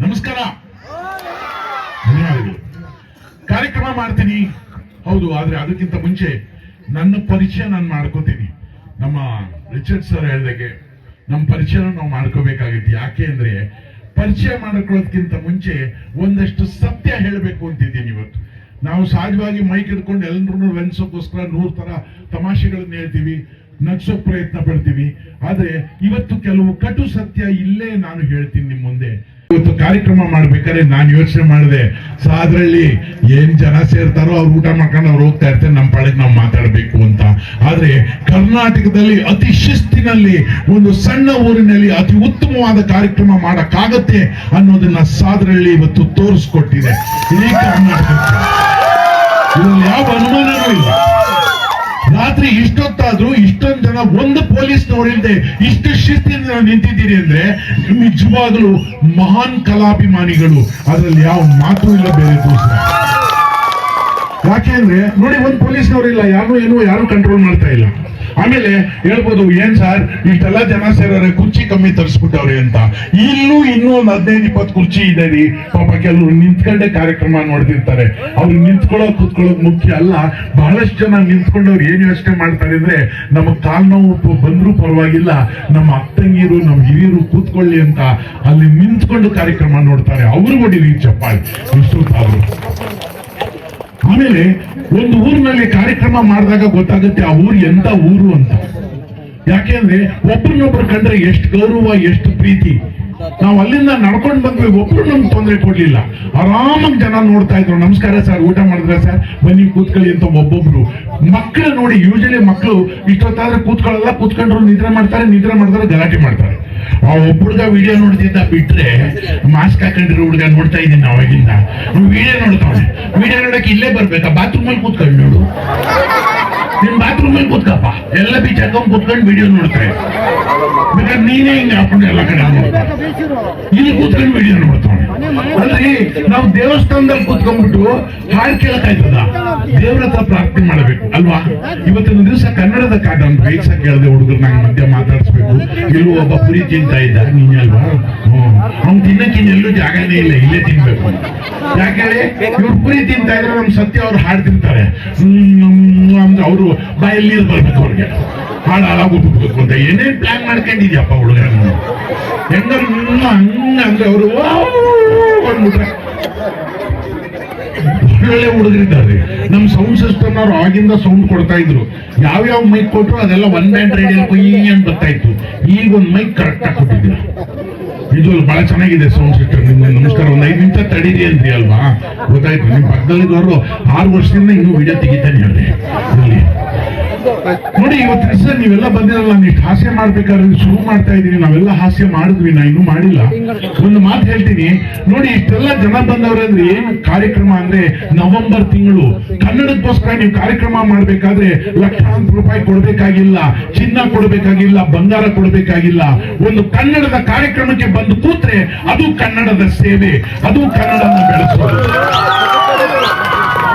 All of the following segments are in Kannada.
ನಮಸ್ಕಾರ. ಧನ್ಯವಾದಗಳು. ಕಾರ್ಯಕ್ರಮ ಮಾಡ್ತೀನಿ. ಹೌದು, ಆದ್ರೆ ಅದಕ್ಕಿಂತ ಮುಂಚೆ ನನ್ನ ಪರಿಚಯ ನಾನು ಮಾಡ್ಕೋತೀನಿ. ನಮ್ಮ ರಿಚರ್ಡ್ ಸರ್ ಹೇಳ್ದಾಗೆ ನಮ್ಮ ಪರಿಚಯ ನಾವು ಮಾಡ್ಕೋಬೇಕಾಗಿತ್ತು. ಯಾಕೆ ಅಂದ್ರೆ, ಪರಿಚಯ ಮಾಡ್ಕೊಳ್ಳೋದಕ್ಕಿಂತ ಮುಂಚೆ ಒಂದಷ್ಟು ಸತ್ಯ ಹೇಳಬೇಕು ಅಂತಿದ್ದೀನಿ ಇವತ್ತು. ನಾವು ಸಹಜವಾಗಿ ಮೈಕ್ ಹಿಡ್ಕೊಂಡು ಎಲ್ಲರೂ ವೆನ್ಸೋಕ್ಕೋಸ್ಕರ ನೂರ್ ತರ ತಮಾಷೆಗಳನ್ನ ಹೇಳ್ತೀವಿ, ನಗ್ಸೋಕ್ ಪ್ರಯತ್ನ ಪಡ್ತೀವಿ. ಆದ್ರೆ ಇವತ್ತು ಕೆಲವು ಕಟು ಸತ್ಯ ಇಲ್ಲೇ ನಾನು ಹೇಳ್ತೀನಿ ಇವತ್ತು ಕಾರ್ಯಕ್ರಮ ಮಾಡ್ಬೇಕಾದ್ರೆ ನಾನು ಯೋಚನೆ ಮಾಡಿದೆ, ಸಾದ್ರಲ್ಲಿ ಏನ್ ಜನ ಸೇರ್ತಾರೋ ಅವ್ರು ಊಟ ಮಾಡ್ಕೊಂಡು ಅವ್ರು ಹೋಗ್ತಾ ಇರ್ತಾರೆ ನಮ್ಮ ಪಾಳಿಗೆ ನಾವು ಮಾತಾಡ್ಬೇಕು ಅಂತ. ಆದ್ರೆ ಕರ್ನಾಟಕದಲ್ಲಿ ಅತಿ ಶಿಸ್ತಿನಲ್ಲಿ ಒಂದು ಸಣ್ಣ ಊರಿನಲ್ಲಿ ಅತಿ ಉತ್ತಮವಾದ ಕಾರ್ಯಕ್ರಮ ಮಾಡಕ್ಕಾಗತ್ತೆ ಅನ್ನೋದನ್ನ ಸಾದ್ರಳ್ಳಿ ಇವತ್ತು ತೋರಿಸ್ಕೊಟ್ಟಿದೆ ಇಡೀ ಕರ್ನಾಟಕ ಯಾವ ಇಲ್ಲ. ರಾತ್ರಿ ಇಷ್ಟೊತ್ತಾದ್ರೂ ಇಷ್ಟೊಂದು ಜನ ಒಂದು ಪೊಲೀಸ್ನವರಿಲ್ಲದೆ ಇಷ್ಟು ಶಿಸ್ತಿನ ನಿಂತಿದ್ದೀರಿ ಅಂದ್ರೆ ನಿಜವಾಗ್ಲೂ ಮಹಾನ್ ಕಲಾಭಿಮಾನಿಗಳು. ಅದ್ರಲ್ಲಿ ಯಾವ ಮಾತು ಇಲ್ಲ, ಬೇರೆ ದೋಸ್ತ ಯಾಕೆ ಅಂದ್ರೆ ನೋಡಿ, ಒಂದು ಪೊಲೀಸ್ನವರಿಲ್ಲ ಯಾರು ಏನು ಯಾರು ಕಂಟ್ರೋಲ್ ಮಾಡ್ತಾ ಇಲ್ಲ. ಆಮೇಲೆ ಹೇಳ್ಬೋದು, ಏನ್ ಸರ್, ಇಷ್ಟೆಲ್ಲ ಜನ ಸೇರೋರೆ ಕುರ್ಚಿ ಕಮ್ಮಿ ತರಿಸ್ಬಿಟ್ಟವ್ರೆ ಅಂತ. ಇಲ್ಲೂ ಇನ್ನೂ ಒಂದ್ ಹದಿನೈದು, ಇಪ್ಪತ್ತು ಕುರ್ಚಿ ಇದೆ ರೀ. ಪಾಪ ಕೆಲವರು ನಿಂತ್ಕೊಂಡೆ ಕಾರ್ಯಕ್ರಮ ನೋಡ್ತಿರ್ತಾರೆ. ಅವ್ರು ನಿಂತ್ಕೊಳ್ಳೋ ಕೂತ್ಕೊಳ್ಳೋಕ್ ಮುಖ್ಯ ಅಲ್ಲ. ಬಹಳಷ್ಟು ಜನ ನಿಂತ್ಕೊಂಡವ್ರು ಏನ್ ಯೋಚನೆ ಮಾಡ್ತಾರೆ ಅಂದ್ರೆ, ನಮಗ್ ಕಾಲ್ ನೋವು ಬಂದ್ರೂ ಪರವಾಗಿಲ್ಲ. ನಮ್ಮ ಅಕ್ಕಂಗಿರು ನಮ್ಮ ಹಿರಿಯರು ಕೂತ್ಕೊಳ್ಳಿ ಅಂತ ಅಲ್ಲಿ ನಿಂತ್ಕೊಂಡು ಕಾರ್ಯಕ್ರಮ ನೋಡ್ತಾರೆ. ಅವ್ರು ರೀ ಚಪ್ಪಾಳಿ. ವಿಶ್ವತಾದ್ರು ಆಮೇಲೆ ಒಂದು ಊರಿನಲ್ಲಿ ಕಾರ್ಯಕ್ರಮ ಮಾಡಿದಾಗ ಗೊತ್ತಾಗುತ್ತೆ ಆ ಊರು ಎಂತ ಊರು ಅಂತ. ಯಾಕೆಂದ್ರೆ ಒಬ್ರನ್ನೊಬ್ರು ಕಂಡ್ರೆ ಎಷ್ಟು ಗೌರವ, ಎಷ್ಟು ಪ್ರೀತಿ. ನಾವು ಅಲ್ಲಿಂದ ನಡ್ಕೊಂಡು ಬಂದ್ವಿ, ಒಬ್ರು ನಮ್ಗೆ ತೊಂದರೆ ಕೊಡ್ಲಿಲ್ಲ. ಆರಾಮಾಗಿ ಜನ ನೋಡ್ತಾ ಇದ್ರು. ನಮಸ್ಕಾರ ಸರ್, ಊಟ ಮಾಡಿದ್ರೆ ಸರ್? ಬನ್ನಿ ಕೂತ್ಕೊಳ್ಳಿ ಅಂತ ಒಬ್ಬೊಬ್ರು. ಮಕ್ಕಳು ನೋಡಿ ಯೂಶಲಿ ಮಕ್ಕಳು ಇಷ್ಟೊತ್ತಾದ್ರೆ ಕೂತ್ಕೊಳ್ಳಲ್ಲ, ಕೂತ್ಕೊಂಡ್ರು ನಿದ್ರೆ ಮಾಡ್ತಾರೆ, ನಿದ್ರೆ ಮಾಡಿದ್ರೆ ಗಲಾಟೆ ಮಾಡ್ತಾರೆ. ಆ ಒಬ್ಬ ಹುಡುಗ ವಿಡಿಯೋ ನೋಡ್ತಿದ್ದ ಬಿಟ್ರೆ ಮಾಸ್ಕ್ ಹಾಕೊಂಡಿರೋ ಹುಡುಗ ನೋಡ್ತಾ ಇದ್ದೀನಿ ಅವಾಗಿಂದ ವಿಡಿಯೋ ನೋಡ್ತಾವೆ ವಿಡಿಯೋ ನೋಡಕ್ಕೆ ಇಲ್ಲೇ ಬರ್ಬೇಕಾ? ಬಾತ್ರೂಮ್ ಅಲ್ಲಿ ಕೂತ್ಕೊಂಡು ನೋಡು. ನಿನ್ ಬಾತ್ರೂಮ್ ಅಲ್ಲಿ ಕೂತ್ಕಪ್ಪ. ಎಲ್ಲ ಬೀಚ್ ಹಾಕೊಂಡ್ ಕೂತ್ಕೊಂಡು ವಿಡಿಯೋ ನೋಡ್ತಾರೆ. ಬೇಕಾದ್ರೆ ನೀನೇ ಹಿಂಗೆ ಹಾಕೊಂಡು ಎಲ್ಲ ಕಡೆ ಇಲ್ಲಿ ಕೂತ್ಕೊಂಡು ವಿಡಿಯೋ ನೋಡ್ತಾವೆ ಅಲ್ರಿ ನಾವು ದೇವಸ್ಥಾನದಲ್ಲಿ ಕೂತ್ಕೊಂಡ್ಬಿಟ್ಟು ಹಾಡು ಕೇಳಕ್ಕಾಯ್ತದ ದೇವ್ರ ಹತ್ರ ಪ್ರಾರ್ಥನೆ ಮಾಡಬೇಕು, ಅಲ್ವಾ? ಇವತ್ತಿನ ದಿವಸ ಕನ್ನಡದ ಕಾಟ ಒಂದು ಕೈಸ ಕೇಳದೆ ಹುಡುಗರು ನಂಗೆ ಮಧ್ಯ ಮಾತಾಡಿಸ್ಬೇಕು. ಇಲ್ಲೂ ಒಬ್ಬ ಪುರಿ ತಿಂತಾ ಇದ್ದ, ನೀನೇ ಅಲ್ವಾ? ಹ್ಮ್ ಅವ್ನು ತಿನ್ನಕ್ಕಿನ್ ಎಲ್ಲೂ ಜಾಗನೇ ಇಲ್ಲ, ಇಲ್ಲೇ ತಿನ್ಬೇಕು. ಯಾಕೆ ಇವ್ರು ಪುರಿ ತಿಂತಾ ಇದ್ರೆ ನಮ್ ಸತ್ಯ ಅವ್ರು ಹಾಡು ತಿಂತಾರೆ. ಅಂದ್ರೆ ಅವರು ಬಾಯಲ್ಲಿ ನೀರು ಬರ್ಬೇಕು ಅವ್ರಿಗೆ. ಹಾಡು ಹಾಳಾಗೋಗ್ಬೇಕು ಅಂತ ಏನೇನ್ ಪ್ಲಾನ್ ಮಾಡ್ಕೊಂಡಿದ್ಯಪ್ಪ ಹುಡುಗ ಹೆಂಗ ಹಂಗ ಅಂದ್ರೆ ಅವರು ಒಳ್ಳೆ ಹುಡುಗರಿದ್ದಾರೆ ನಮ್ ಸೌಂಡ್ ಸಿಸ್ಟಮ್ ಅವ್ರು ಆಗಿಂದ ಸೌಂಡ್ ಕೊಡ್ತಾ ಇದ್ರು. ಯಾವ್ಯಾವ ಮೈಕ್ ಕೊಟ್ರು ಅದೆಲ್ಲ ಒನ್ ಬ್ಯಾಂಡ್ ರೇಡಿಯೋ ಕುಯ್ ಅಂತ ಬರ್ತಾ ಇತ್ತು. ಈಗ ಒಂದ್ ಮೈಕ್ ಕರೆಕ್ಟ್ ಆಗಿ ಕೊಟ್ಟಿದ್ದೀರ. ಇದು ಬಹಳ ಚೆನ್ನಾಗಿದೆ ಸೌಂಡ್ ಸಿಸ್ಟಮ್ ನಿಮ್ಗೆ ನಮಸ್ಕಾರ. ಒಂದು ಐದು ನಿಮಿಷ ತಡೀರಿ ಅಂದ್ರಿ ಅಲ್ವಾ ಗೊತ್ತಾಯ್ತು ನಿಮ್ ಪಕ್ಕದಲ್ಲಿ ಆರು ವರ್ಷದಿಂದ ಇನ್ನೂ ವಿಡಿಯೋ ತೆಗಿತಾನೆ ಹೇಳಿದೆ. ನೋಡಿ, ಇವತ್ತು ದಿವಸ ನೀವೆಲ್ಲ ಬಂದಿರಲ್ಲ, ನೀವು ಹಾಸ್ಯ ಮಾಡ್ಬೇಕಾದ್ರೆ ಶುರು ಮಾಡ್ತಾ ಇದೀನಿ ನಾವೆಲ್ಲ ಹಾಸ್ಯ ಮಾಡಿದ್ವಿ, ನಾ ಇನ್ನೂ ಮಾಡಿಲ್ಲ. ಒಂದು ಮಾತು ಹೇಳ್ತೀನಿ. ನೋಡಿ, ಇಷ್ಟೆಲ್ಲ ಜನ ಬಂದವ್ರೆ ಅಂದ್ರೆ ಏನ್ ಕಾರ್ಯಕ್ರಮ ಅಂದ್ರೆ ನವೆಂಬರ್ ತಿಂಗಳು. ಕನ್ನಡಕ್ಕೋಸ್ಕರ ನೀವು ಕಾರ್ಯಕ್ರಮ ಮಾಡ್ಬೇಕಾದ್ರೆ ಲಕ್ಷಾಂತರ ರೂಪಾಯಿ ಕೊಡ್ಬೇಕಾಗಿಲ್ಲ, ಚಿನ್ನ ಕೊಡ್ಬೇಕಾಗಿಲ್ಲ, ಬಂಗಾರ ಕೊಡ್ಬೇಕಾಗಿಲ್ಲ. ಒಂದು ಕನ್ನಡದ ಕಾರ್ಯಕ್ರಮಕ್ಕೆ ಬಂದು ಕೂತ್ರೆ ಅದು ಕನ್ನಡದ ಸೇವೆ, ಅದು ಕನ್ನಡನ ಬೆಳೆಸೋದು.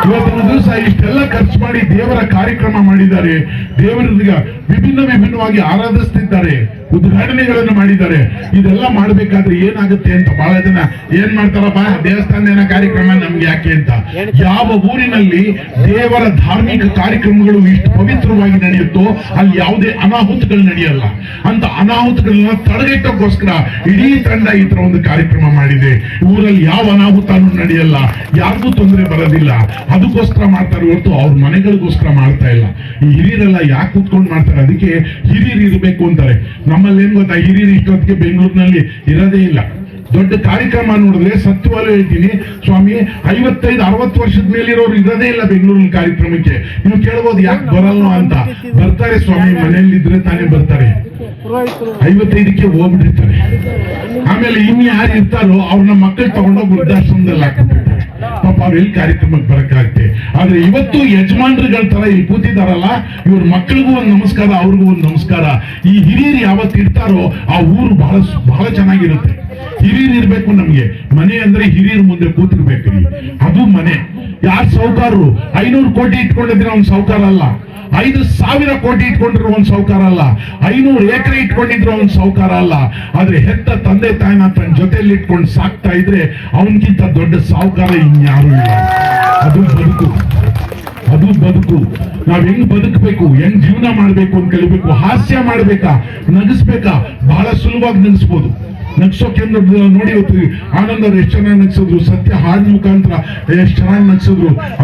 ಇವತ್ತಿನ ದಿವಸ ಇಷ್ಟೆಲ್ಲ ಖರ್ಚು ಮಾಡಿ ದೇವರ ಕಾರ್ಯಕ್ರಮ ಮಾಡಿದ್ದಾರೆ. ದೇವರಿಗೆ ವಿಭಿನ್ನ ವಿಭಿನ್ನವಾಗಿ ಆರಾಧಿಸ್ತಿದ್ದಾರೆ. ಉದ್ಘಾಟನೆಗಳನ್ನು ಮಾಡಿದ್ದಾರೆ. ಇದೆಲ್ಲ ಮಾಡಬೇಕಾದ್ರೆ ಏನಾಗುತ್ತೆ ಅಂತ ಬಹಳ ಜನ ಏನ್ ಮಾಡ್ತಾರಪ್ಪ? ಏನ ಕಾರ್ಯಕ್ರಮ ನಮ್ಗೆ ಯಾಕೆ ಅಂತ. ಯಾವ ಊರಿನಲ್ಲಿ ದೇವರ ಧಾರ್ಮಿಕ ಕಾರ್ಯಕ್ರಮಗಳು ಇಷ್ಟು ಪವಿತ್ರವಾಗಿ ನಡೆಯುತ್ತೋ ಅಲ್ಲಿ ಯಾವುದೇ ಅನಾಹುತಗಳು ನಡೆಯಲ್ಲ. ಅಂತ ಅನಾಹುತಗಳನ್ನ ತಡೆಗಟ್ಟೋಕ್ಕೋಸ್ಕರ ಇಡೀ ತಂಡ ಈ ತರ ಒಂದು ಕಾರ್ಯಕ್ರಮ ಮಾಡಿದೆ. ಊರಲ್ಲಿ ಯಾವ ಅನಾಹುತನೂ ನಡೆಯಲ್ಲ. ಯಾರಿಗೂ ತೊಂದರೆ ಬರೋದಿಲ್ಲ. ಅದಕ್ಕೋಸ್ಕರ ಮಾಡ್ತಾರೆ ಹೊರತು ಅವ್ರ ಮನೆಗಳಿಗೋಸ್ಕರ ಮಾಡ್ತಾ ಇಲ್ಲ. ಈ ಹಿರಿಯರೆಲ್ಲ ಯಾಕೆ ಕೂತ್ಕೊಂಡು ಮಾಡ್ತಾರೆ? ಅದಕ್ಕೆ ಹಿರಿಯರು ಇರಬೇಕು ಅಂತಾರೆ. ನಮ್ಮಲ್ಲಿ ಏನ್ ಗೊತ್ತಾ? ಹಿರಿಯರು ಇಷ್ಟೊತ್ತಿಗೆ ಬೆಂಗಳೂರಿನಲ್ಲಿ ಇರೋದೇ ಇಲ್ಲ. ದೊಡ್ಡ ಕಾರ್ಯಕ್ರಮ ನೋಡಿದ್ರೆ ಸತ್ಯವಾಗ್ಲೂ ಹೇಳ್ತೀನಿ. ಸ್ವಾಮಿ, ಐವತ್ತೈದು, ಅರವತ್ತು ವರ್ಷದ ಮೇಲಿರೋರು ಇರೋದೇ ಇಲ್ಲ ಬೆಂಗಳೂರಿನ ಕಾರ್ಯಕ್ರಮಕ್ಕೆ. ನೀವು ಕೇಳ್ಬೋದು ಯಾಕೆ ಬರಲ್ಲ ಅಂತ. ಬರ್ತಾರೆ ಸ್ವಾಮಿ ಮನೆಯಲ್ಲಿ ಇದ್ರೆ ತಾನೇ ಬರ್ತಾರೆ. ಐವತ್ತೈದಕ್ಕೆ ಹೋಗ್ಬಿಟ್ಟಿರ್ತಾರೆ. ಆಮೇಲೆ ಇನ್ನು ಯಾರು ಇರ್ತಾರೋ ಅವ್ರನ್ನ ಮಕ್ಕಳು ತಗೊಂಡೋಗಿ ವೃದ್ಧಾಶ್ರಮದಲ್ಲಿ ಹಾಕ್ಬಿಟ್ಟಿರ್ತಾರೆ. ಪಾಪ ಎಲ್ಲಿ ಕಾರ್ಯಕ್ರಮಕ್ಕೆ ಬರಕ್ಕಾಗುತ್ತೆ. ಆದ್ರೆ ಇವತ್ತು ಯಜಮಾನ್ರುಗಳ ತರ ಇಲ್ಲಿ ಕೂತಿದಾರಲ್ಲ, ಇವ್ರ ಮಕ್ಕಳಿಗೂ ಒಂದು ನಮಸ್ಕಾರ, ಅವ್ರಿಗೂ ಒಂದು ನಮಸ್ಕಾರ. ಈ ಹಿರಿಯರು ಯಾವತ್ತು ಇರ್ತಾರೋ ಆ ಊರು ಬಹಳ ಬಹಳ ಚೆನ್ನಾಗಿರುತ್ತೆ. ಹಿರಿಯರು ಇರ್ಬೇಕು ನಮ್ಗೆ. ಮನೆ ಅಂದ್ರೆ ಹಿರಿಯರ ಮುಂದೆ ಕೂತಿರ್ಬೇಕ್ರಿ ಅದು ಮನೆ. ಯಾರು ಸೌಕಾರರು ಐನೂರು ಕೋಟಿ ಇಟ್ಕೊಂಡಿದ್ರೆ ಅವ್ನು ಸೌಕಾರ ಅಲ್ಲ. ಐದು ಸಾವಿರ ಕೋಟಿ ಇಟ್ಕೊಂಡಿರೋ ಒಂದು ಸೌಕಾರ ಅಲ್ಲ. ಐನೂರು ಎಕರೆ ಇಟ್ಕೊಂಡಿದ್ರು ಅವ್ನು ಸೌಕಾರ ಅಲ್ಲ. ಆದ್ರೆ ಹೆತ್ತ ತಂದೆ ತಾಯಿನ ತನ್ನ ಜೊತೆಯಲ್ಲಿ ಇಟ್ಕೊಂಡು ಸಾಕ್ತಾ ಇದ್ರೆ ಅವನ್ಗಿಂತ ದೊಡ್ಡ ಸಾಹುಕಾರ ಇನ್ಯಾರು ಇಲ್ಲ. ಅದು ಬದುಕು. ಅದು ಬದುಕು. ನಾವ್ ಹೆಂಗ್ ಬದುಕಬೇಕು? ಹೆಂಗ್ ಜೀವನ ಮಾಡ್ಬೇಕು ಅಂತ ಕಲಿಬೇಕು? ಹಾಸ್ಯ ಮಾಡ್ಬೇಕಾ? ನಗಿಸ್ಬೇಕಾ? ಬಹಳ ಸುಲಭವಾಗಿ ನಗಿಸ್ಬೋದು. ನಗ್ಸೋಕೆ ನೋಡಿ ಹೋಗ್ತೀವಿ ಆನಂದ್ ಎಷ್ಟು ಚೆನ್ನಾಗಿ ನಗ್ಸಿದ್ರು, ಸತ್ಯ ಹಾಡ್ ಮುಖಾಂತರ ಎಷ್ಟು ಚೆನ್ನಾಗಿ ನಗ್ಸಿದ್ರು.